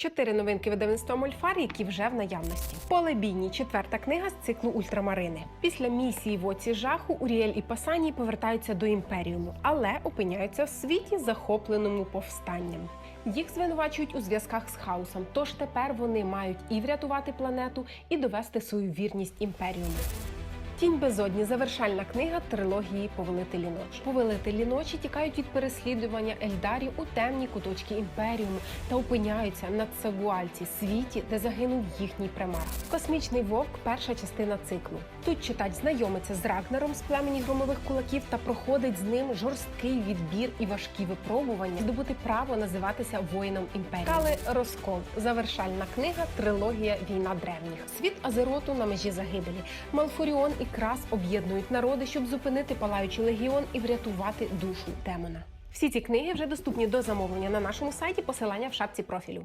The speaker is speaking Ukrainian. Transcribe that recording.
Чотири новинки видавництва Мольфар, які вже в наявності. Поле бійні, четверта книга з циклу Ультрамарини. Після місії в оці жаху Уріель і Пасаній повертаються до імперіуму, але опиняються в світі, захопленому повстанням. Їх звинувачують у зв'язках з хаосом, тож тепер вони мають і врятувати планету, і довести свою вірність імперіуму. Тінь безодні завершальна книга трилогії Повелителі ночі. Повелителі ночі тікають від переслідування Ельдарів у темні куточки імперіуму та опиняються на Цевуальці, світі, де загинув їхній примар. Космічний вовк перша частина циклу. Тут читач знайомиться з Рагнером з племені громових кулаків та проходить з ним жорсткий відбір і важкі випробування, здобути право називатися воїном імперії. Кали розкол завершальна книга трилогія Війна древніх. Світ Азероту на межі загибелі. Малфуріон і Крас об'єднують народи, щоб зупинити палаючий легіон і врятувати душу демона. Всі ці книги вже доступні до замовлення на нашому сайті. Посилання в шапці профілю.